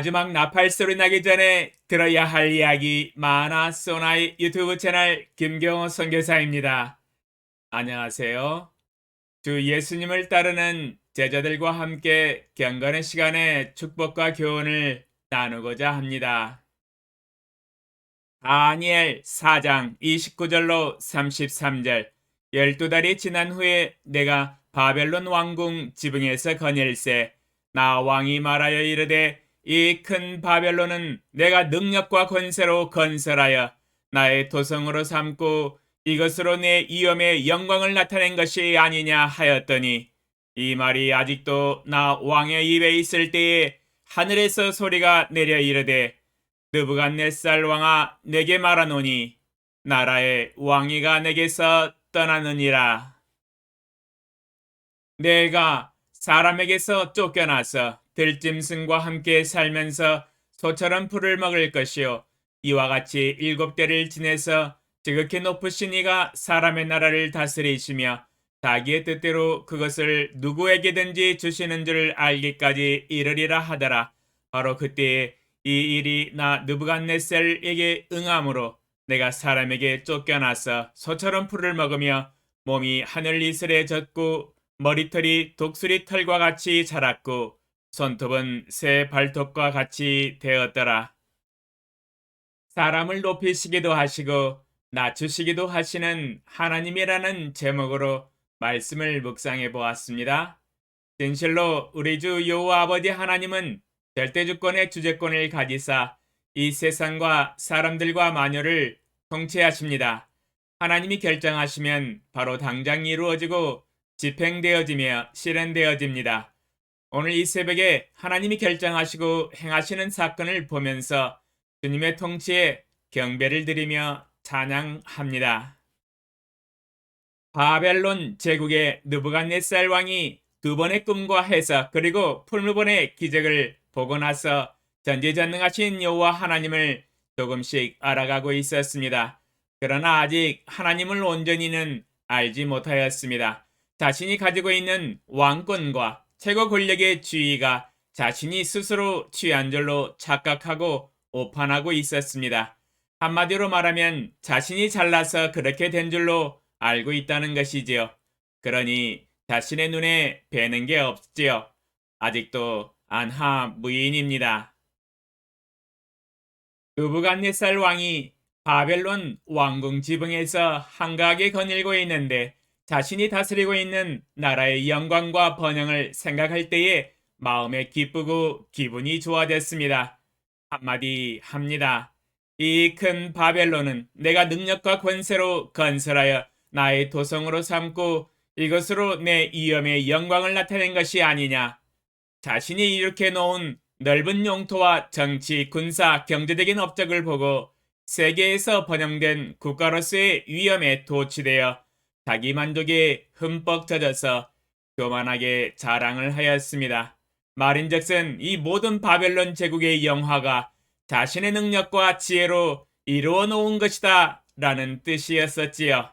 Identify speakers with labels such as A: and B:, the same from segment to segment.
A: 마지막 나팔 소리 나기 전에 들어야 할 이야기 많아 소나이 유튜브 채널 김경호 선교사입니다. 안녕하세요. 주 예수님을 따르는 제자들과 함께 경건의 시간에 축복과 교훈을 나누고자 합니다. 다니엘 4장 29절로 33절 12달이 지난 후에 내가 바벨론 왕궁 지붕에서 거닐세 나 왕이 말하여 이르되 이 큰 바벨론은 내가 능력과 권세로 건설하여 나의 도성으로 삼고 이것으로 내 이엄의 영광을 나타낸 것이 아니냐 하였더니 이 말이 아직도 나 왕의 입에 있을 때에 하늘에서 소리가 내려 이르되 느부갓네살 왕아 내게 말하노니 나라의 왕이가 내게서 떠나느니라. 내가 사람에게서 쫓겨나서 들짐승과 함께 살면서 소처럼 풀을 먹을 것이요 이와 같이 일곱 대를 지내서 지극히 높으신 이가 사람의 나라를 다스리시며 자기의 뜻대로 그것을 누구에게든지 주시는 줄 알기까지 이르리라 하더라. 바로 그때에 이 일이 나 느부갓네셀에게 응함으로 내가 사람에게 쫓겨나서 소처럼 풀을 먹으며 몸이 하늘 이슬에 젖고 머리털이 독수리 털과 같이 자랐고 손톱은 새 발톱과 같이 되었더라. 사람을 높이시기도 하시고 낮추시기도 하시는 하나님이라는 제목으로 말씀을 묵상해 보았습니다. 진실로 우리 주 여호와 아버지 하나님은 절대주권의 주재권을 가지사 이 세상과 사람들과 마녀를 통치하십니다. 하나님이 결정하시면 바로 당장 이루어지고 집행되어지며 실현되어집니다. 오늘 이 새벽에 하나님이 결정하시고 행하시는 사건을 보면서 주님의 통치에 경배를 드리며 찬양합니다. 바벨론 제국의 느부갓네살 왕이 두 번의 꿈과 해석 그리고 풀무번의 기적을 보고 나서 전지전능하신 여호와 하나님을 조금씩 알아가고 있었습니다. 그러나 아직 하나님을 온전히는 알지 못하였습니다. 자신이 가지고 있는 왕권과 최고 권력의 지위가 자신이 스스로 취한 줄로 착각하고 오판하고 있었습니다. 한마디로 말하면 자신이 잘나서 그렇게 된 줄로 알고 있다는 것이지요. 그러니 자신의 눈에 뵈는 게 없지요. 아직도 안하 무인입니다. 누부갓네살 왕이 바벨론 왕궁 지붕에서 한가하게 거닐고 있는데 자신이 다스리고 있는 나라의 영광과 번영을 생각할 때에 마음에 기쁘고 기분이 좋아졌습니다. 한마디 합니다. 이 큰 바벨론은 내가 능력과 권세로 건설하여 나의 도성으로 삼고 이것으로 내 이엄의 영광을 나타낸 것이 아니냐. 자신이 이렇게 놓은 넓은 용토와 정치, 군사, 경제적인 업적을 보고 세계에서 번영된 국가로서의 위엄에 도취되어 자기 만족에 흠뻑 젖어서 교만하게 자랑을 하였습니다. 말인즉슨 이 모든 바벨론 제국의 영화가 자신의 능력과 지혜로 이루어 놓은 것이다 라는 뜻이었었지요.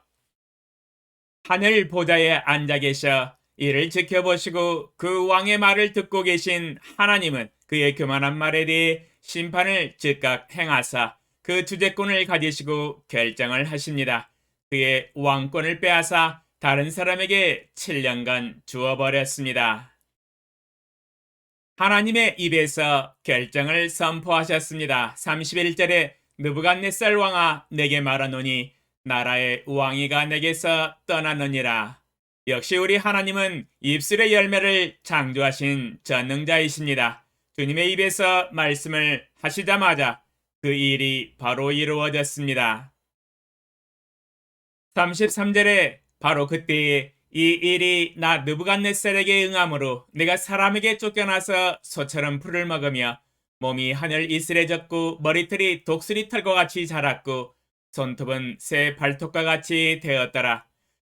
A: 하늘 보좌에 앉아 계셔 이를 지켜보시고 그 왕의 말을 듣고 계신 하나님은 그의 교만한 말에 대해 심판을 즉각 행하사 그 주재권을 가지시고 결정을 하십니다. 그의 왕권을 빼앗아 다른 사람에게 7년간 주어버렸습니다. 하나님의 입에서 결정을 선포하셨습니다. 31절에 느부갓네살 왕아 내게 말하노니 나라의 왕이가 내게서 떠나느니라. 역시 우리 하나님은 입술의 열매를 창조하신 전능자이십니다. 주님의 입에서 말씀을 하시자마자 그 일이 바로 이루어졌습니다. 33절에 바로 그때에 이 일이 나 느부갓네살에게 응함으로 내가 사람에게 쫓겨나서 소처럼 풀을 먹으며 몸이 하늘 이슬에 젖고 머리털이 독수리 털과 같이 자랐고 손톱은 새 발톱과 같이 되었더라.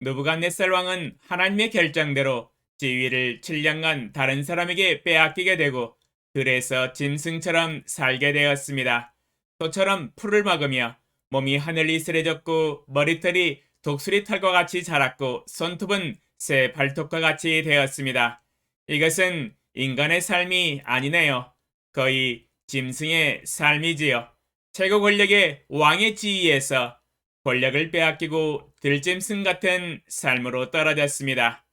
A: 느부갓네살 왕은 하나님의 결정대로 지위를 7년간 다른 사람에게 빼앗기게 되고 그래서 짐승처럼 살게 되었습니다. 소처럼 풀을 먹으며 몸이 하늘 이슬에 젖고 머리털이 독수리 털과 같이 자랐고 손톱은 새 발톱과 같이 되었습니다. 이것은 인간의 삶이 아니네요. 거의 짐승의 삶이지요. 최고 권력의 왕의 지위에서 권력을 빼앗기고 들짐승 같은 삶으로 떨어졌습니다.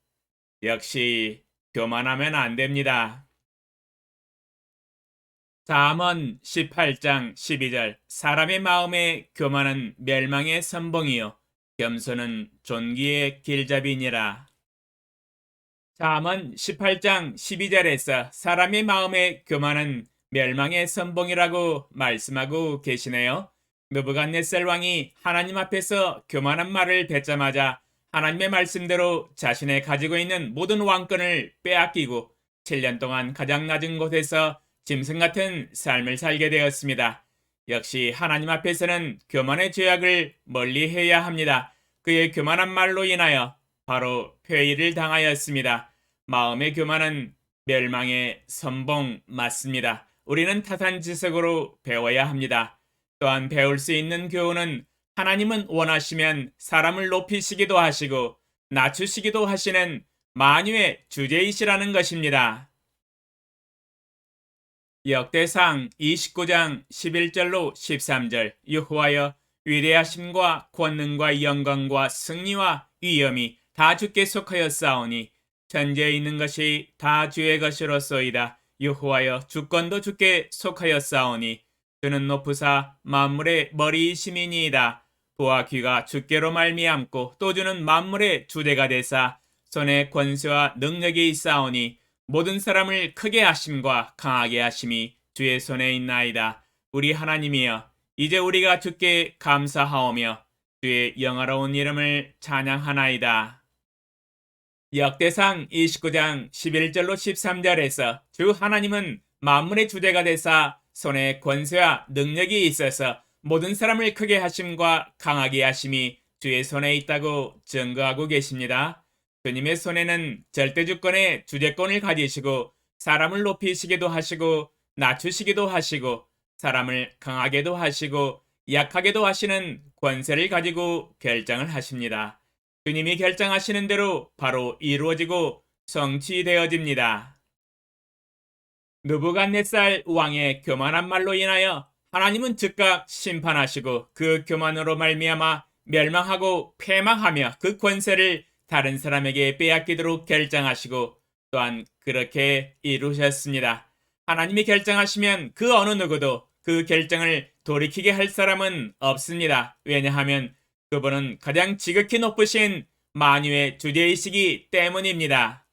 A: 역시 교만하면 안 됩니다. 잠언 18장 12절 사람의 마음에 교만은 멸망의 선봉이요 겸손은 존귀의 길잡이니라. 잠언 18장 12절에서 사람의 마음에 교만은 멸망의 선봉이라고 말씀하고 계시네요. 느부갓네살 왕이 하나님 앞에서 교만한 말을 뱉자마자 하나님의 말씀대로 자신의 가지고 있는 모든 왕권을 빼앗기고 7년 동안 가장 낮은 곳에서 짐승 같은 삶을 살게 되었습니다. 역시 하나님 앞에서는 교만의 죄악을 멀리 해야 합니다. 그의 교만한 말로 인하여 바로 회의를 당하였습니다. 마음의 교만은 멸망의 선봉 맞습니다. 우리는 타산지석으로 배워야 합니다. 또한 배울 수 있는 교훈은 하나님은 원하시면 사람을 높이시기도 하시고 낮추시기도 하시는 만유의 주제이시라는 것입니다. 역대상 29장 11절로 13절 여호와여 위대하심과 권능과 영광과 승리와 위엄이 다 주께 속하였사오니 천지에 있는 것이 다 주의 것이로소이다. 여호와여 주권도 주께 속하였사오니 그는 높으사 만물의 머리이심이니이다. 보아 귀가 주께로 말미암고 또 주는 만물의 주대가 되사 손에 권세와 능력이 있사오니 모든 사람을 크게 하심과 강하게 하심이 주의 손에 있나이다. 우리 하나님이여 이제 우리가 주께 감사하오며 주의 영화로운 이름을 찬양하나이다. 역대상 29장 11절로 13절에서 주 하나님은 만물의 주제가 되사 손에 권세와 능력이 있어서 모든 사람을 크게 하심과 강하게 하심이 주의 손에 있다고 증거하고 계십니다. 주님의 손에는 절대 주권의 주재권을 가지시고 사람을 높이시기도 하시고 낮추시기도 하시고 사람을 강하게도 하시고 약하게도 하시는 권세를 가지고 결정을 하십니다. 주님이 결정하시는 대로 바로 이루어지고 성취되어집니다. 느부갓네살 왕의 교만한 말로 인하여 하나님은 즉각 심판하시고 그 교만으로 말미암아 멸망하고 폐망하며 그 권세를 다른 사람에게 빼앗기도록 결정하시고 또한 그렇게 이루셨습니다. 하나님이 결정하시면 그 어느 누구도 그 결정을 돌이키게 할 사람은 없습니다. 왜냐하면 그분은 가장 지극히 높으신 만유의 주제이시기 때문입니다.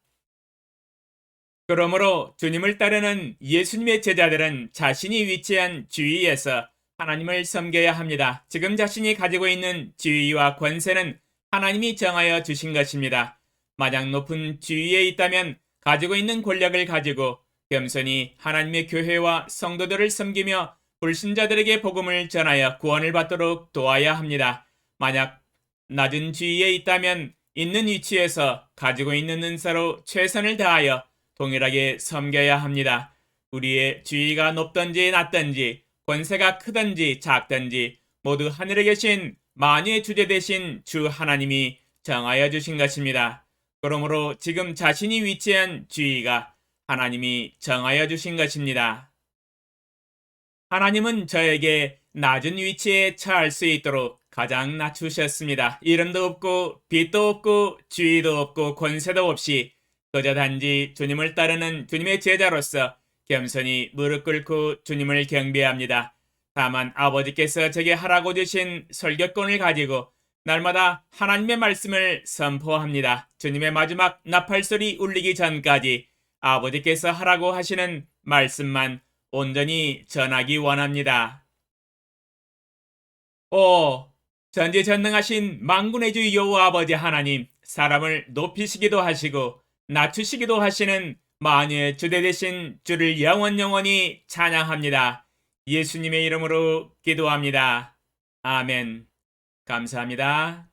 A: 그러므로 주님을 따르는 예수님의 제자들은 자신이 위치한 주위에서 하나님을 섬겨야 합니다. 지금 자신이 가지고 있는 지위와 권세는 하나님이 정하여 주신 것입니다. 만약 높은 지위에 있다면 가지고 있는 권력을 가지고 겸손히 하나님의 교회와 성도들을 섬기며 불신자들에게 복음을 전하여 구원을 받도록 도와야 합니다. 만약 낮은 지위에 있다면 있는 위치에서 가지고 있는 은사로 최선을 다하여 동일하게 섬겨야 합니다. 우리의 지위가 높든지 낮든지 권세가 크든지 작든지 모두 하늘에 계신 만유의 주제 되신 주 하나님이 정하여 주신 것입니다. 그러므로 지금 자신이 위치한 지위가 하나님이 정하여 주신 것입니다. 하나님은 저에게 낮은 위치에 처할 수 있도록 가장 낮추셨습니다. 이름도 없고 빛도 없고 주의도 없고 권세도 없이 그저 단지 주님을 따르는 주님의 제자로서 겸손히 무릎 꿇고 주님을 경배합니다. 다만 아버지께서 제게 하라고 주신 설교권을 가지고 날마다 하나님의 말씀을 선포합니다. 주님의 마지막 나팔소리 울리기 전까지 아버지께서 하라고 하시는 말씀만 온전히 전하기 원합니다. 오, 전지전능하신 만군의 주 여호와 아버지 하나님, 사람을 높이시기도 하시고 낮추시기도 하시는 만유의 주대 되신 주를 영원 영원히 찬양합니다. 예수님의 이름으로 기도합니다. 아멘. 감사합니다.